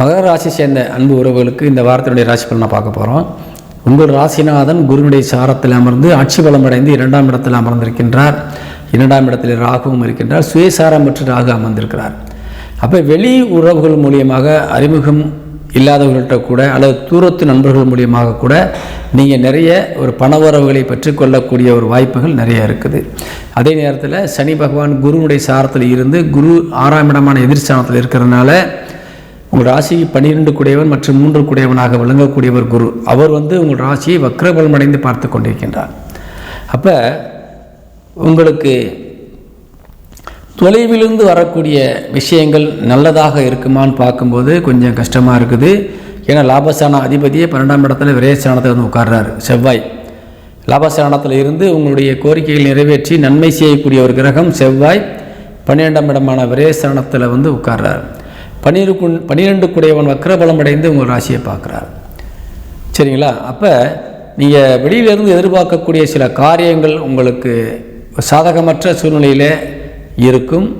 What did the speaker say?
மகர ராசி சேர்ந்த அன்பு உறவுகளுக்கு இந்த வாரத்தினுடைய ராசி பலனை பார்க்க போகிறோம் உங்கள் ராசிநாதன் குருவினுடைய சாரத்தில் அமர்ந்து ஆட்சி பலம் அடைந்து இரண்டாம் இடத்தில் அமர்ந்திருக்கின்றார். இரண்டாம் இடத்தில் ராகுவும் இருக்கின்றார். சுயசாரம் பெற்று ராகு அமர்ந்திருக்கிறார். அப்போ வெளி உறவுகள் மூலியமாக அறிமுகம் இல்லாதவர்கள்ட்ட கூட அல்லது தூரத்து நண்பர்கள் மூலியமாக கூட நீங்கள் நிறைய ஒரு பண உறவுகளை பெற்றுக்கொள்ளக்கூடிய ஒரு வாய்ப்புகள் நிறைய இருக்குது. அதே நேரத்தில் சனி பகவான் குருவுடைய சாரத்தில் இருந்து குரு ஆறாம் இடமான எதிர்ஸ்தானத்தில் இருக்கிறதுனால உங்கள் ராசி பன்னிரெண்டு குடையவன் மற்றும் மூன்று குடையவனாக விளங்கக்கூடியவர் குரு. அவர் வந்து உங்கள் ராசியை வக்ரபலம் அடைந்து பார்த்து கொண்டிருக்கின்றார். அப்போ உங்களுக்கு தொலைவிலிருந்து வரக்கூடிய விஷயங்கள் நல்லதாக இருக்குமான்னு பார்க்கும்போது கொஞ்சம் கஷ்டமாக இருக்குது. ஏன்னா லாபஸ்தான அதிபதியே பன்னெண்டாம் இடத்துல விரயஸ்தானத்தில் வந்து உட்கார்றாரு செவ்வாய். லாபஸ்தானத்தில் இருந்து உங்களுடைய கோரிக்கைகள் நிறைவேற்றி நன்மை செய்யக்கூடிய ஒரு கிரகம் செவ்வாய். பன்னிரெண்டாம் இடமான விரயஸ்தானத்தில் வந்து உட்கார்றாரு. பன்னிரு பன்னிரெண்டு குடையவன் வக்கரபலம் அடைந்து உங்கள் ராசியை பார்க்குறார். சரிங்களா? அப்போ நீங்கள் வெளியிலிருந்து எதிர்பார்க்கக்கூடிய சில காரியங்கள் உங்களுக்கு சாதகமற்ற சூழ்நிலையில் இருக்கும்.